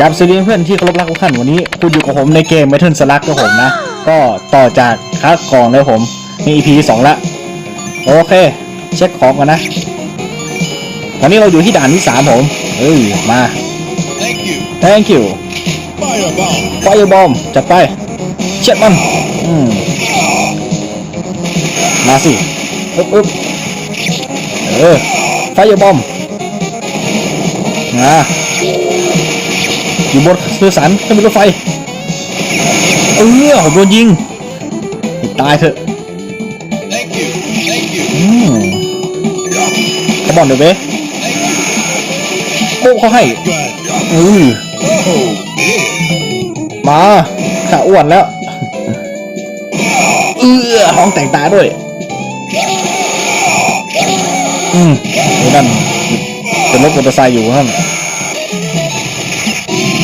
กับสวัสดีเพื่อนที่เคารพรักทุกท่านวันนี้ คุณอยู่กับผมในเกม Metal Slug ครับผมนะ ก็ต่อจากคัสกล่องเลยผมใน EP 2 ละ โอเค เช็คของกันนะ ตอนนี้เราอยู่ที่ด่านที่ 3 ผมเอ้ย มา Thank you. thank you Firebomb. firebomb จัดไป เช็ดมันมาสิอึ๊บอึ๊บเออ firebomb มาอยู่บนเรือสันขึ้นบนรถไฟเออผมโดนยิงตายเถอะอืมขบอนเดี๋ยวเว้โป๊เขาให้อือ มาขาอ้วนแล้ว เอื้อห้องแต่งตาด้วย อืมไอ้นั่นเป็นรถมอเตอร์ไซค์อยู่ท่าน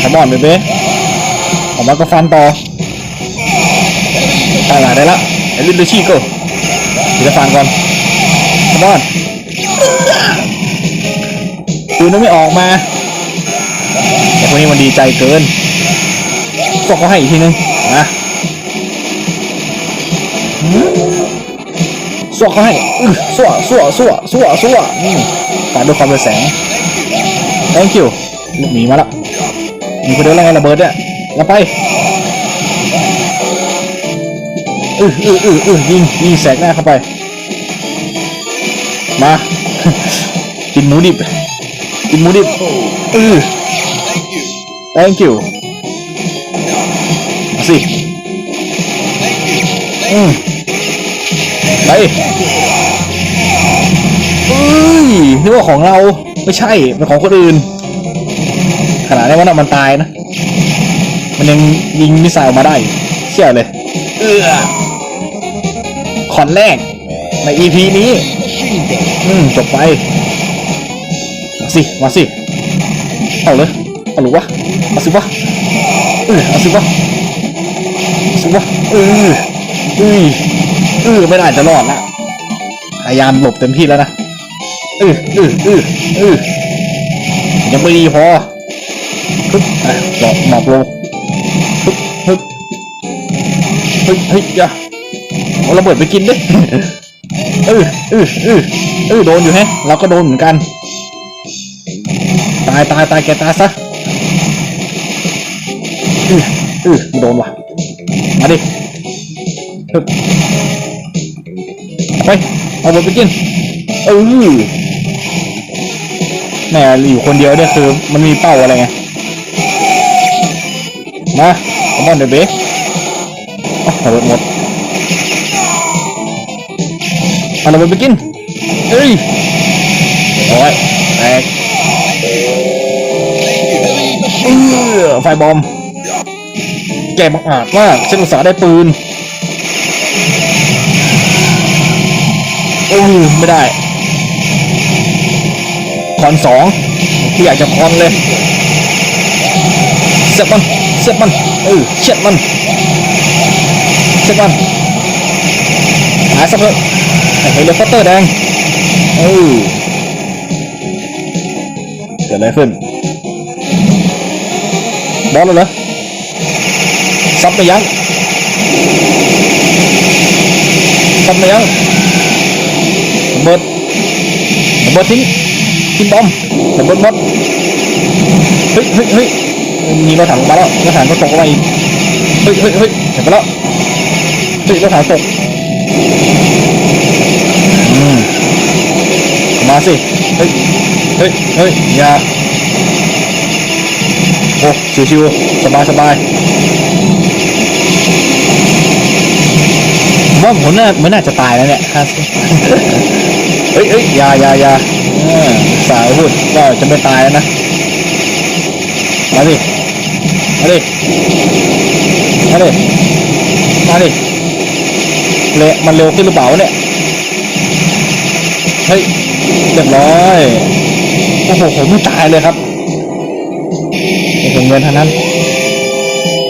ขบอนเบเบ้ออกมาก็ฟันต่อตายหลายได้ละไอ้ลิลลูชี่ก็เดี๋ยวจะฟังก่อนขบอนปืนนั้นไม่ออกมาแต่คนนี้มันดีใจเกิน สวกเขาให้อีกทีนึงนะสวกเขาให้อื้อสวสวสวสวสวนี่ปาดด้วยความเป็นแสง thank you ลูกหมีมาแล้วมีคนเดียวแล้วไงระเบิดเนี่ยเราไปอืออืออืออือยิงยิงแสกหน้าเข้าไป มากินหมูดิบกินหมูดิบอือ Thank you. เอาสิอืมไปเอ้ยนึกว่าของเราไม่ใช่เป็นของคนอื่น ขนาดนี้ว่าน่ะมันตายนะ มันยังยิงมิสไซล์ออกมาได้ เชี่ยเลยเออขอนแรกใน EP นี้ อืมจบไป มาสิ มาสิ เอาเลย เอาหรือวะ เอาสิวะ เออเอาสิวะเอา สิวะเออเอ้ยเออไม่ได้จะรอดละพยายามหลบเต็มที่แล้วนะเออเออเออเออยังไม่ดีพอฮึบอะหลอกหมอบลงฮึบฮึบเฮ้ยเฮ้ยอย่าเอาระเบิดไปกินดิเออเออเออเออโดนอยู่แฮะ เราก็โดนเหมือนกัน ตายตายตายแกตายซะอืออือไม่โดนว่ะ มาดิฮึบไปเอาไปไปกินเออแม่อยู่คนเดียวเนี่ยคือมันมีเป้าอะไรไงมาคอมอนเดอะเบสอ๋อระเบิดหมดเอาระเบิดไปกินเอ้ยโอ้ยแตกเออไฟบอม แกบังอาจมากฉันอุตส่าห์ได้ปืน โอ้ยไม่ได้ คอนสองที่อยากจะคอนเลยเสียบมันเสียบมันเออเช็ดมันเช็ดมันหายสักเถอะไอ้เฮลิคอปเตอร์แดงเออเกิดอะไรขึ้นบอสเลยเหรอ ซับไปยังซับไปยังระเบิดระเบิดทิ้งทิ้งบอมระเบิดหมดเฮ้ยเฮ้ยเฮ้ยมีรถถังมาแล้วรถถังก็ตกลงมาอีกเฮ้ยเฮ้ยเฮ้ยเห็นไปแล้วเฮ้ยรถถังตกอืมมาสิ เฮ้ย เฮ้ย เฮ้ย อย่า โอ้ชิวๆสบายสบาย ผมว่าผมน่าไม่น่าจะตายแล้วเนี่ยฮะเฮ้ยเฮ้ยยายายาสาวพูดก็จะไม่ตายแล้วนะ มาดิ มาดิ มาดิ มาดิเละมันเร็วขึ้นหรือเปล่าเนี่ย เฮ้ยเรียบร้อย โอ้โหผมไม่ตายเลยครับโอ้โหเงินเท่านั้น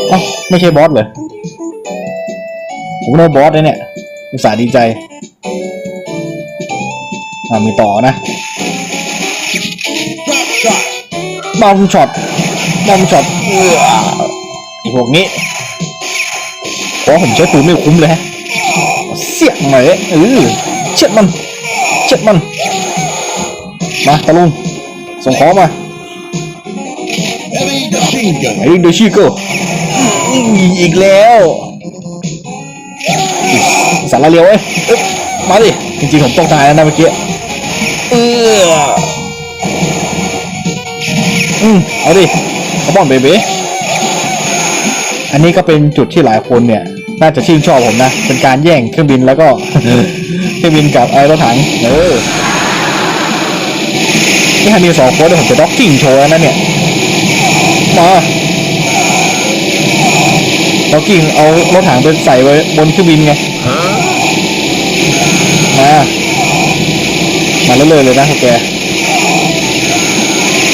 เอ้าไม่ใช่บอสเลยผมนึกว่าบอสเลยเนี่ย อุตส่าห์ดีใจอ่ามีต่อนะบอมช็อตบอมช็อตเอื้อไอพวกนี้เพราะผมใช้ปืนไม่คุ้มเลยฮะเสียกไหมเออเช็ดมันเช็ดมัน มาตะลุงส่งของมาไอ้เดชิโก้อีกแล้ว สารเลียวเอ้ยเอ้ยมาดิจริงๆผมต้องตายแล้วนะเมื่อกี้เอออืมเอาดิขบอนเบเบ้อันนี้ก็เป็นจุดที่หลายคนเนี่ย น่าจะชื่นชอบผมนะ เป็นการแย่งเครื่องบินแล้วก็เครื่องบินกับไอ้รถถังเออนี่ถ้ามีสองคนเดี๋ยวผมจะด็อกกิ้งโชว์แล้วนะเนี่ยมาด็อกกิ้งเอารถถังไปใส่ไว้บนเครื่องบินไง มา มาเรื่อยๆเลยนะแก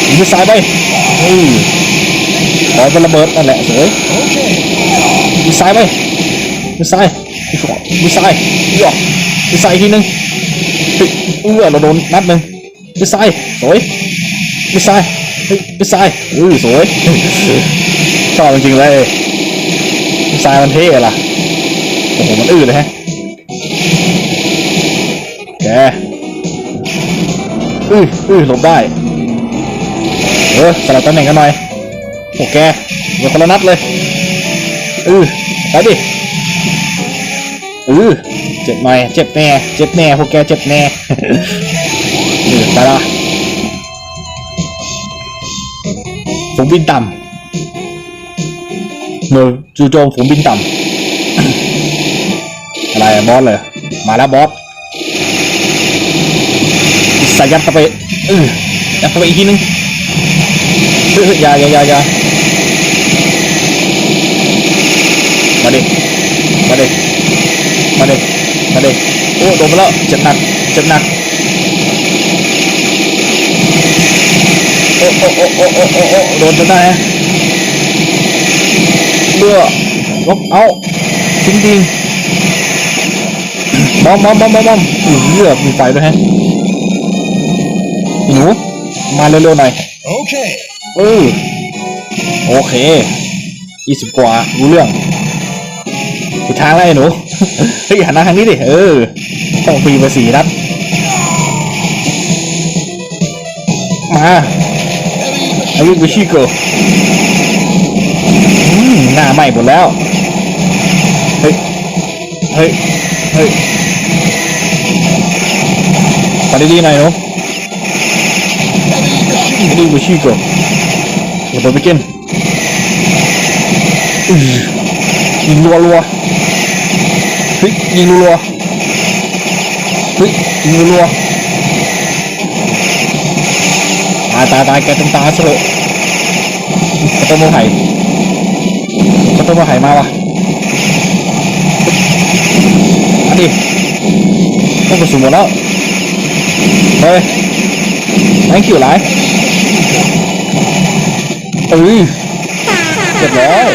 ยิงซ้ายไปอือขอเป็นระเบิดนั่นแหละเสยยิงซ้ายไปยิงซ้ายยิงขวายิงซ้ายยิงออกยิงซ้ายอีกทีนึงเฮ้ยเอื้อเราโดนนัดหนึ่งยิงซ้ายสวยยิงซ้ายเฮ้ยยิงซ้ายอื้อสวยชอบจริงๆเลยยิงซ้ายมันเท่ล่ะโอ้โหมันอื้อเลยฮะ แกอื้ออื้อหลบได้ เออสลับตำแหน่งกันหน่อยโอเคเดี๋ยวคนละนัดเลยเออไปดิเออเจ็บหน่อยเจ็บแน่เจ็บแน่พวกแกเจ็บแน่เออไปละฝูงบินต่ำเมื่อจู่โจมฝูงบินต่ำอะไรอะบอสเลย มาแล้วบอส ใส่ยัดเข้าไปเออยัดเข้าไปอีกทีนึงเฮ้ยเฮ้ยอยาอย่าอยาอยามาเดิมาเดิมาเดิมาเดิโอ้โดนไปแล้วเจ็บหนักเจ็บหนักโอ้โอ้โอ้โอ้โอ้โอ้โอ้โดนจนได้ฮะเลือลบเอาทิ้งดิงบอมบอมบอมบอมบอมอุ้ยเลือมีไฟด้วยฮะ หนู มาเร็วๆหน่อย Okay. เออโอเคยี่สิบกว่า รู้เรื่องไปทางอะไรหนู เฮ้ยหันหน้าทางนี้ดิ เออ ต้องฟรีไปสี่นัด มา Heavy อายุบิชิโกอืมหน้าไหม้หมดแล้ว เฮ้ย เฮ้ย เฮ้ยไปดีๆหน่อยหนู heavy machine อายุบิชิโกเดี๋ยวไปกินยิงรัวรัวเฮ้ยยิงรัวเฮ้ยยิงรัวตายตายตายแกเต็มตาซะเลยกระต้มโมไห่กระต้มโมไห่มาวะอันนี้ต้องกระสุนหมดแล้วเฮ้ย thank you หลาย เอ้ยเรียบร้อย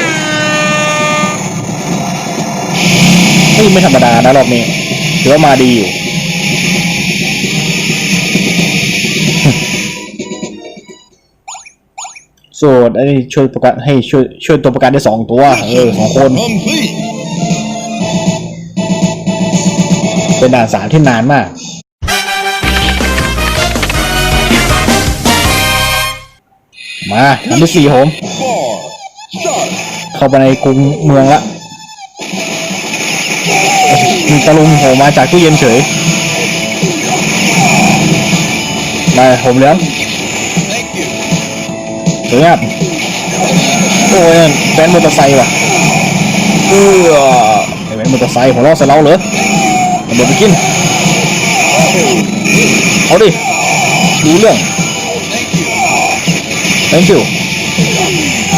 เฮ้ยไม่ธรรมดานะรอบนี้ถือว่ามาดีอยู่ส่วนอันนี้ช่วยประกันให้ช่วยช่วยตัวประกันได้สองตัวเออสองคน complete. เป็นด่านสามที่นานมาก มาอันที่สี่ผมเข้าไปในกรุงเมืองละมีตะลุงโผล่มาจากตู้เย็นเฉยได้ผมเหลี้ยงสวยงามโอ้ยแว้นมอเตอร์ไซค์ว่ะเออไอ้แว้นมอเตอร์ไซค์ของเราใส่เราเหรอเอาเดี๋ยวไปกินเอาดิรู้เรื่อง Thank you. thank you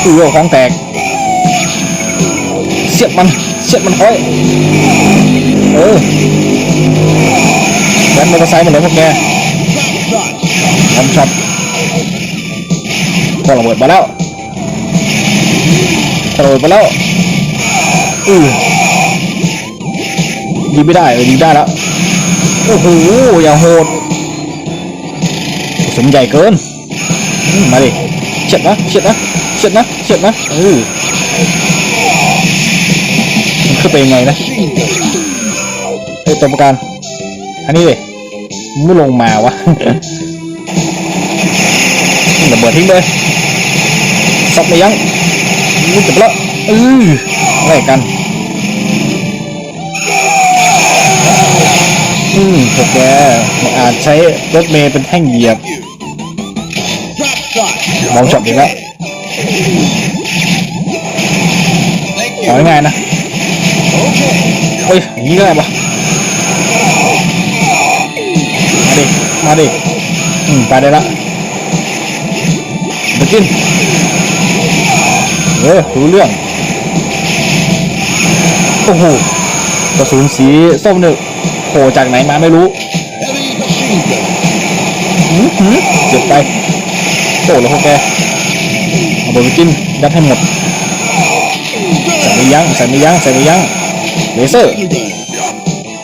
อือของแตก เสียบมัน เสียบมันค่อยเออแว้นมอเตอร์ไซค์มดเลยพวกแก Drop shot. ทำช็อตก็ระเบิดมาแล้วก็ระโดดไปแล้วอือยิงไม่ได้เออยิงได้แล้ว โอ้โห อย่าโหดสุนใหญ่เกิน มาดิ ฉียดนะเฉียดนะเฉียดนะเฉียดนะเออมันขึ้นไปยังไงนะ Machine gun. เอ้ตัวประกันอันนี้เลยไม่ลงมาวะระเบิดทิ้งเลยซับไปยังมุดจับแล้วเอออะไรกันอืมพวกแกอาจใช้รถเมย์เป็นแท่งเหยียบ มองช็อตอีกแล้วเอาง่ายนะเฮ้ยอย่างนี้ก็ได้ปะมาดิ มาดิ อืม ไปได้ละไปกินเออรู้เรื่อง โอ้โหกระสุนสีส้มเนี่ยโผล่จากไหนมาไม่รู้เจ็บไป โอ้แล้วพวกแกเอาไปกินยัดให้หมดใส่ไม่ยั้งใส่ไม่ยั้งใส่ไม่ยั้งเลเซอร์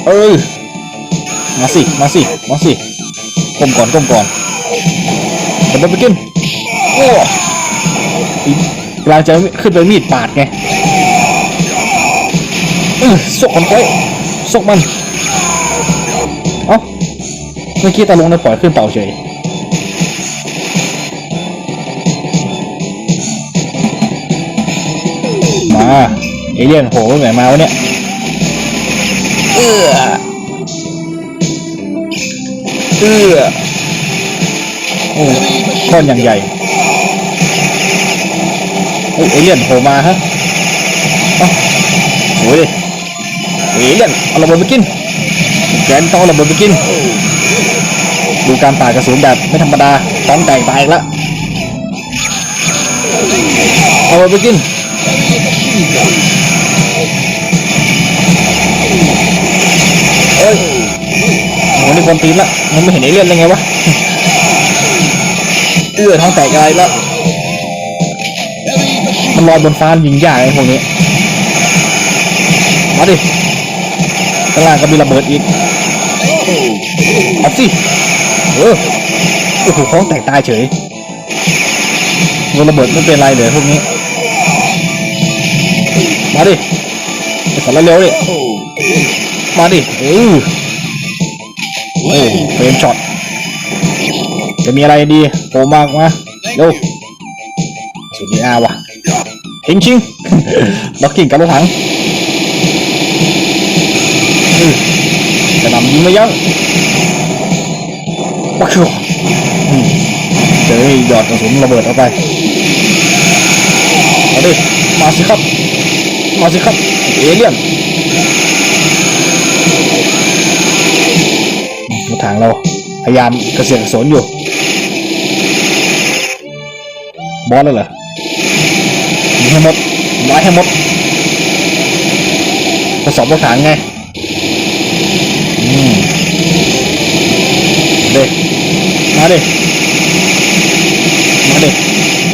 เอ้ยมาสิมาสิมาสิก้มก่อนก้มก่อนเดี๋ยวไปกินโอ้อีกลางจะขึ้นไปมีดปาดไงเออสกมันไว้สกมัน เอ้าเมื่อกี้ตาลงในปล่อยขึ้นเต่าเฉย มาเอเลี่ยนโหไหนมาวะเนี่ยเอื้อเอื้อโอ้ก้อนอย่างใหญ่โอ้เอเลี่ยนโผล่มาฮะเอ้าโอ้ยเอเลี่ยนเอาระเบิดไปกินแกนต้องเอาระเบิดไปกินดูการป่าดกระสุนแบบไม่ธรรมดาท้องแตกตายอีกแล้วเอาระเบิดไปกิน Heavy machine gun. เอ้ยโหนี่คนตีนละมันไม่เห็นเอเลี่ยนเลยไงวะ เอื้อท้องแตกอะไรล้ว Heavy machine มันลอยบนฟ้ายิงยากไอ้พวกนี้ มาดิข้างล่างก็มีระเบิดอีก Oh. เอาสิเออโอ้โหท้องแตกตายเฉยโดนระเบิดไม่เป็นไรเลยพวกนี้ มาดิไปสารเร็วดิมาดิเออโอ้เฟรมช็อตจะมีอะไรดีโผล่มากมาเร็วสุดดีอาว่ะทิ้งชิงล็อกกิ้งกับรถถังอือจะนำยิงไม่ยั้งปักชัวอืมเจอหยอดกระสุนระเบิดออกไป มาดิ มาสิครับ มาสิครับ เอเลี่ยนรถถังเรา พยายามกระเสียกกระสนอยู่ บอสแล้วเหรอยิงให้หมดร้ายให้หมดทดสอบรถถังไงเด็กมาเดิมาเดิ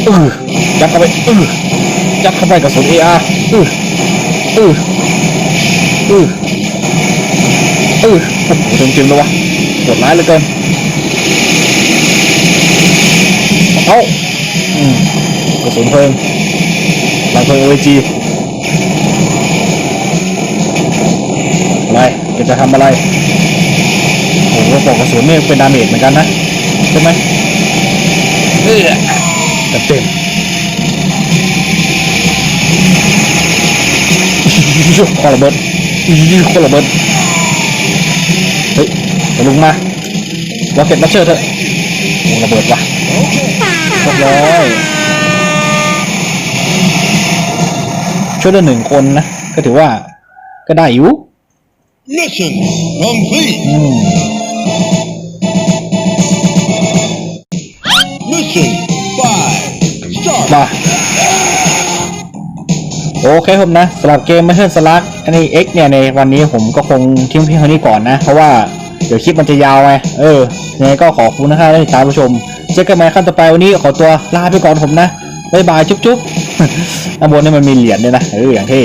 อือยัดเข้าไปอือ ยัดเข้าไปกระสุน AR อืออืออืออือโอ้โหจริงๆเลยวะโหดร้ายเหลือเกินเอาอืมกระสุนเพลิงหลังเพลิง OG อะไรแกจะทำอะไรโอ้โหปลอกกระสุนนี่เป็นดาเมจเหมือนกันนะ ใช่ไหมเออแต่เต็ม คอระเบิดคอระเบิดเฮ้ยไปลุงมาเราเก็บมาเชื่อเถอะโอ้ระเบิดว่ะ Okay. เรียบร้อยช่วยได้หนึ่งคนนะ ก็ถือว่าก็ได้อยู่ Mission complete. อืม Mission five. Start. มา โอเคผมนะสำหรับเกม Metal Slug อันนี้ X เนี่ยในวันนี้ผมก็คงทิ้งเพียงเท่านี้ก่อนนะ เพราะว่าเดี๋ยวคลิปมันจะยาวไงเออยังไงก็ขอบคุณนะครับที่ติดตามผู้ชม เจอกันใหม่ขั้นต่อไปวันนี้ขอตัวลาไปก่อนผมนะบ๊ายบายจุ๊บๆด้านบนนี่มันมีเหรียญด้วยนะเอออย่างเท่